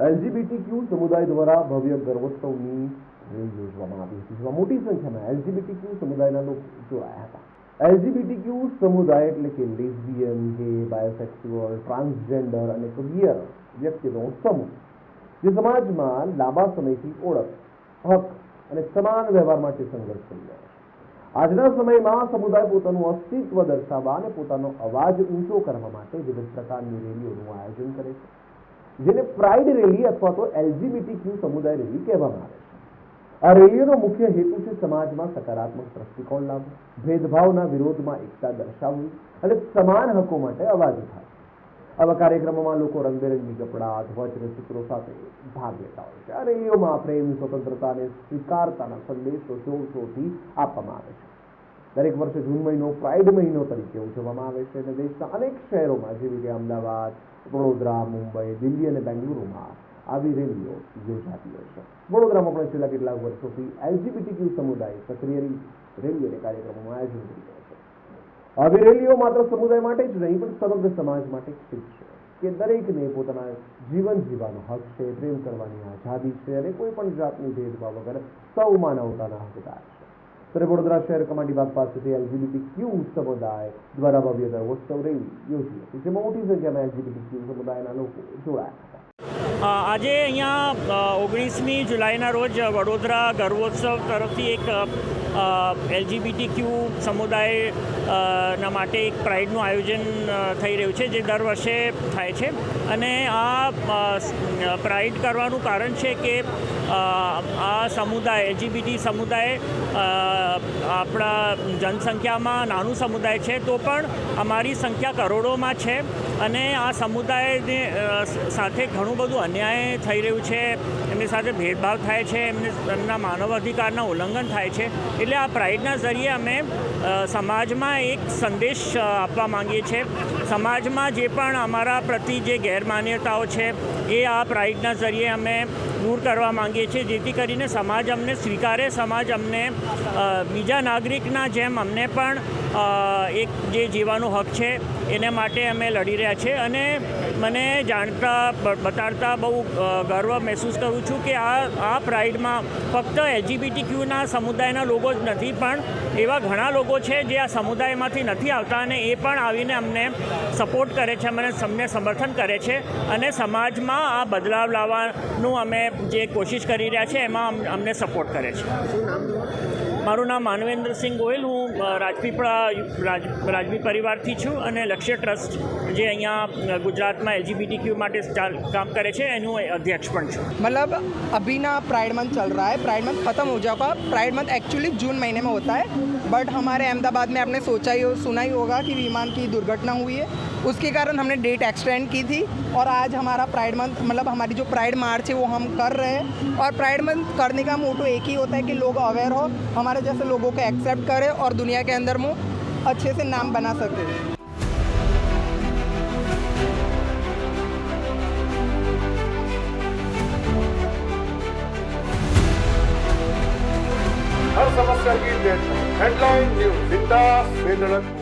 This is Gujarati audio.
એલજીબીટીક્યુ સમુદાય દ્વારા ભવ્ય ગર્વોત્સવની યોજવામાં આવી હતી. જેમાં મોટી સંખ્યામાં એલજીબીટીક્યુ સમુદાયના લોકો જોડાયા હતા. એલજીબીટીક્યુ સમુદાય એટલે કે લેસ્બિયન, ગે, બાયોસેક્સ્યુઅલ, ટ્રાન્સજેન્ડર અને ક્વિયર વ્યક્તિનો સમૂહ, જે સમાજમાં લાંબા સમયથી ઓળખ, હક અને સમાન વ્યવહાર માટે સંઘર્ષ કરી રહ્યા છે. આજના સમયમાં સમુદાય પોતાનું અસ્તિત્વ દર્શાવવા અને પોતાનો અવાજ ઊંચો કરવા માટે વિવિધ પ્રકારની રેલીઓનું આયોજન કરે છે. જેને પ્રાઇડ રેલી અથવા તો એલજીબીટી ક્યુ સમુદાય રેલી કહેવામાં આવે છે. આ રેલીઓનો મુખ્ય હેતુ છે સમાજમાં સકારાત્મક દ્રષ્ટિકોણ લાવવો, ભેદભાવના વિરોધમાં એકતા દર્શાવવી અને સમાન હકો માટે અવાજ ઉઠાવવો. આવા કાર્યક્રમોમાં લોકો રંગબેરંગી કપડાં ધ્વજ અને સૂત્રો સાથે ભાગ લેતા હોય છે આ રેલીઓમાં પ્રેમ સ્વતંત્રતાને સ્વીકારતાના સંદેશો જોરશોરથી આપવામાં આવે છે. દરેક વર્ષે જૂન મહિનો પ્રાઇડ મહિનો તરીકે ઉજવવામાં આવે છે અને દેશના અનેક શહેરોમાં, જેવી કે અમદાવાદ, વડોદરા, મુંબઈ, દિલ્હી અને બેંગલુરુમાં આવી રેલીઓ યોજાતી હોય છે. વડોદરામાં પણ છેલ્લા કેટલાક વર્ષોથી એલજીબીટીક્યુ સમુદાય સક્રિય રેલી અને કાર્યક્રમોનું આયોજન કરી આવી રેલીઓ માત્ર સમુદાય માટે જ નહીં, પણ સમગ્ર સમાજ માટે સ્થિત છે કે દરેકને પોતાના જીવન જીવવાનો હક છે, પ્રેમ કરવાની આઝાદી છે અને કોઈ પણ જાતની ભેદભાવ વગર સૌ માનવતાના હકદાર છે. વડોદરા શહેર કમાટી બાગ પાસેથી એલજીબીટી ક્યુ સમુદાય દ્વારા ભવ્ય ગર્વોત્સવ રેલી યોજી હતી, જેમાં મોટી સંખ્યામાં એલજીબીટી ક્યુ સમુદાયના લોકો જોડાયા હતા. આજે અહીંયા ઓગણીસમી જુલાઈના રોજ વડોદરા ગર્વોત્સવ તરફથી એક એલજીબીટી ક્યુ સમુદાય ના માટે એક પ્રાઇડનું આયોજન થઈ રહ્યું છે, જે દર વર્ષે થાય છે. અને આ પ્રાઇડ કરવાનું કારણ છે કે આ સમુદાય, એલજીબીટી સમુદાય આપણા જનસંખ્યામાં નાનું સમુદાય છે, તો પણ અમારી સંખ્યા કરોડોમાં છે. અને આ સમુદાયને સાથે ઘણું બધું અન્યાય થઈ રહ્યું છે, એમની સાથે ભેદભાવ થાય છે, એમને એમના માનવ અધિકારના ઉલ્લંઘન થાય છે, એટલે આ પ્રાઇડના જરીએ અમે સમાજમાં એક સંદેશ આપવા માંગીએ છીએ. સમાજમાં જે પણ અમારા પ્રતિ જે ગેરમાન્યતાઓ છે, એ આ પ્રાઇડના જરીએ અમે દૂર કરવા માંગીએ છીએ, જેથી કરીને સમાજ અમને સ્વીકારે, સમાજ અમને બીજા નાગરિકના જેમ અમને પણ એક જે જીવાનો હક છે, એને માટે અમે લડી રહ્યા છીએ અને મને જાણતા બતાડતા બહુ ગર્વ મહેસૂસ કરું છું કે આ આ પ્રાઇડમાં ફક્ત એલજીબીટી ક્યુના સમુદાયના લોકો જ નથી, પણ એવા ઘણા લોકો છે જે આ સમુદાયમાંથી નથી આવતા અને એ પણ આવીને અમને સપોર્ટ કરે છે મને અમને સમર્થન કરે છે અને સમાજમાં આ બદલાવ લાવવાનું અમે જે કોશિશ કરી રહ્યા છે, એમાં અમને સપોર્ટ કરે છે. મારું નામ માનવેન્દ્રસિંહ ગોયલ હું અ, રાજપીપળા રાજ રાજવી પરિવારથી છું અને લક્ષ્ય ટ્રસ્ટ જે અહીંયા અ, ગુજરાતમાં एलजीबीटी क्यू માટે ચાલ કામ કરે છે એનું અધ્યક્ષ પણ છું मतलब अभी ना प्राइड मंथ चल रहा है प्राइड मंथ खत्म हो जाएगा प्राइड मंथ एक्चुअली जून महीने में होता है बट हमारे अहमदाबाद में आपने सोचा ही हो सुना ही होगा कि विमान की दुर्घटना हुई है उसके कारण हमने डेट एक्सटेंड की थी और आज हमारा प्राइड मंथ मतलब हमारी जो प्राइड मार्च है वो हम कर रहे हैं और प्राइड मंथ करने का मोटो एक ही होता है कि लोग अवेयर हो, हमारे जैसे लोगों को एक्सेप्ट करें और दुनिया के अंदर में अच्छे से नाम बना सके हर समस्या की Headline News Vindas Vedalathpur.